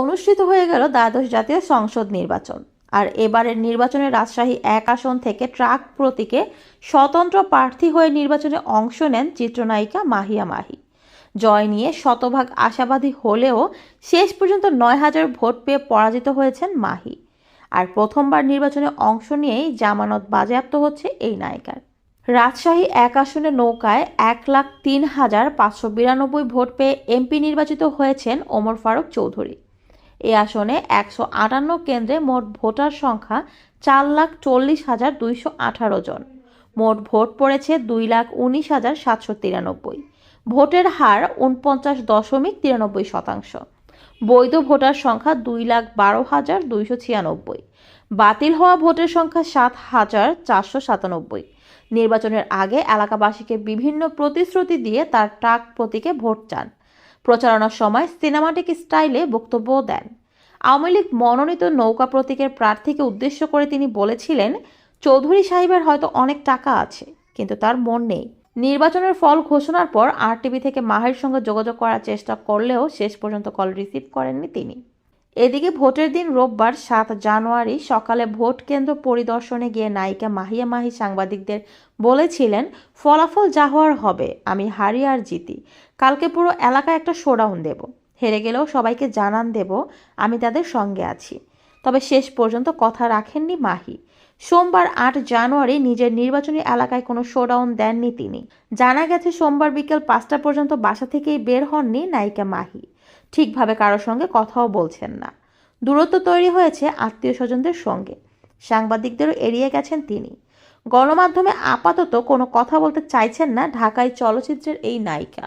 অনুষ্ঠিত হয়ে গেল দ্বাদশ জাতীয় সংসদ নির্বাচন। আর এবারের নির্বাচনে রাজশাহী এক আসন থেকে ট্রাক প্রতীকে স্বতন্ত্র প্রার্থী হয়ে নির্বাচনে অংশ নেন চিত্রনায়িকা মাহিয়া মাহি। জয় নিয়ে শতভাগ আশাবাদী হলেও শেষ পর্যন্ত নয় হাজার ভোট পেয়ে পরাজিত হয়েছেন মাহি। আর প্রথমবার নির্বাচনে অংশ নিয়েই জামানত বাজেয়াপ্ত হচ্ছে এই নায়িকার। রাজশাহী এক আসনে নৌকায় এক লাখ তিন হাজার পাঁচশো বিরানব্বই ভোট পেয়ে এমপি নির্বাচিত হয়েছেন ওমর ফারুক চৌধুরী। এই আসনে একশো আটান্ন কেন্দ্রে মোট ভোটার সংখ্যা চার লাখ চল্লিশ হাজার দুইশো আঠারো জন। মোট ভোট পড়েছে দুই লাখ উনিশ হাজার সাতশো তিরানব্বই। ভোটের হার উনপঞ্চাশ দশমিক তিরানব্বই শতাংশ। বৈধ ভোটার সংখ্যা দুই লাখ বারো হাজার দুইশো ছিয়ানব্বই। বাতিল হওয়া ভোটের সংখ্যা সাত হাজার চারশো সাতানব্বই। নির্বাচনের আগে এলাকাবাসীকে বিভিন্ন প্রতিশ্রুতি দিয়ে তার ট্রাক প্রতীকে ভোট চান। প্রচারণার সময় সিনেমাটিক স্টাইলে বক্তব্য দেন। আওয়ামী লীগ মনোনীত নৌকা প্রতীকের প্রার্থীকে উদ্দেশ্য করে তিনি বলেছিলেন, চৌধুরী সাহেবের হয়তো অনেক টাকা আছে, কিন্তু তার মন নেই। নির্বাচনের ফল ঘোষণার পর আরটিভি থেকে মাহের সঙ্গে যোগাযোগ করার চেষ্টা করলেও শেষ পর্যন্ত কল রিসিভ করেননি তিনি। এদিকে ভোটের দিন রোববার সাত জানুয়ারি সকালে ভোট কেন্দ্র পরিদর্শনে গিয়ে নায়িকা মাহিয়া মাহি সাংবাদিকদের বলেছিলেন, ফলাফল যা হওয়ার হবে, আমি হারি আর জিতি। কালকে পুরো এলাকায় একটা শোডাউন দেব। হেরে গেলেও সবাইকে জানান দেব, আমি তাদের সঙ্গে আছি। তবে শেষ পর্যন্ত কথা রাখেননি মাহি। সোমবার আট জানুয়ারি নিজের নির্বাচনী এলাকায় কোনো শোডাউন দেননি তিনি। জানা গেছে, সোমবার বিকেল পাঁচটা পর্যন্ত বাসা থেকেই বের হননি নায়িকা মাহি। ঠিকভাবে কারোর সঙ্গে কথাও বলছেন না। দূরত্ব তৈরি হয়েছে আত্মীয় স্বজনদের সঙ্গে। সাংবাদিকদেরও এড়িয়ে গেছেন তিনি। গণমাধ্যমে আপাতত কোনো কথা বলতে চাইছেন না ঢাকায় চলচ্চিত্রের এই নায়িকা।